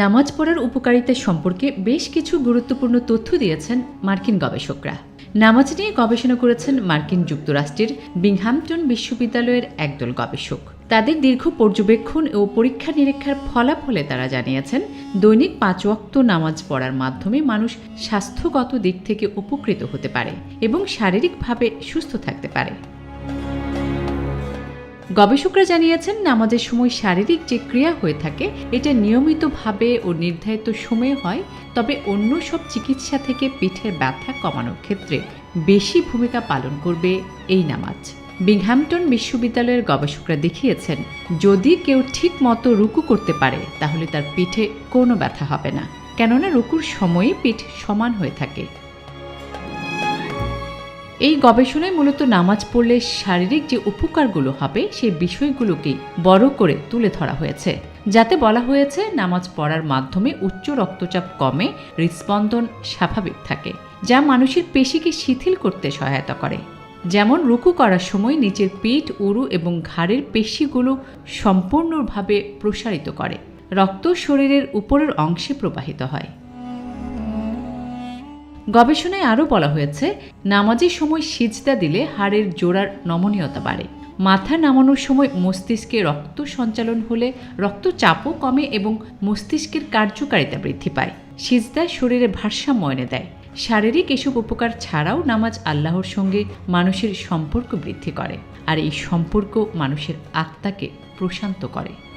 নামাজ পড়ার উপকারিতা সম্পর্কে বেশ কিছু গুরুত্বপূর্ণ তথ্য দিয়েছেন মার্কিন গবেষকরা। নামাজ নিয়ে গবেষণা করেছেন মার্কিন যুক্তরাষ্ট্রের বিংহামটন বিশ্ববিদ্যালয়ের একদল গবেষক। তাদের দীর্ঘ পর্যবেক্ষণ ও পরীক্ষা নিরীক্ষার ফলাফলে তারা জানিয়েছেন, দৈনিক পাঁচ ওয়াক্ত নামাজ পড়ার মাধ্যমে মানুষ স্বাস্থ্যগত দিক থেকে উপকৃত হতে পারে এবং শারীরিকভাবে সুস্থ থাকতে পারে। গবেষকরা জানিয়েছেন, নামাজের সময় শারীরিক যে ক্রিয়া হয়ে থাকে, এটা নিয়মিতভাবে ও নির্ধারিত সময়ে হয়। তবে অন্য সব চিকিৎসা থেকে পিঠের ব্যথা কমানোর ক্ষেত্রে বেশি ভূমিকা পালন করবে এই নামাজ। বিংহ্যাম্পটন বিশ্ববিদ্যালয়ের গবেষকরা দেখিয়েছেন, যদি কেউ ঠিক মতো রুকু করতে পারে, তাহলে তার পিঠে কোনো ব্যথা হবে না। কেননা রুকুর সময়ই পিঠ সমান হয়ে থাকে। এই গবেষণায় মূলত নামাজ পড়লে শারীরিক যে উপকারগুলো হবে সেই বিষয়গুলোকেই বড় করে তুলে ধরা হয়েছে। যাতে বলা হয়েছে, নামাজ পড়ার মাধ্যমে উচ্চ রক্তচাপ কমে, হৃদস্পন্দন স্বাভাবিক থাকে, যা মানুষের পেশিকে শিথিল করতে সহায়তা করে। যেমন রুকু করার সময় নিচের পিঠ, উরু এবং ঘাড়ের পেশিগুলো সম্পূর্ণভাবে প্রসারিত করে। রক্ত শরীরের উপরের অংশে প্রবাহিত হয়। গবেষণায় আরও বলা হয়েছে, নামাজের সময় সিজদা দিলে হাড়ের জোড়ার নমনীয়তা বাড়ে। মাথা নামানোর সময় মস্তিষ্কে রক্ত সঞ্চালন হলে রক্তচাপও কমে এবং মস্তিষ্কের কার্যকারিতা বৃদ্ধি পায়। সিজদা শরীরে ভারসাম্য এনে দেয়। শারীরিক এসব উপকার ছাড়াও নামাজ আল্লাহর সঙ্গে মানুষের সম্পর্ক বৃদ্ধি করে। আর এই সম্পর্ক মানুষের আত্মাকে প্রশান্ত করে।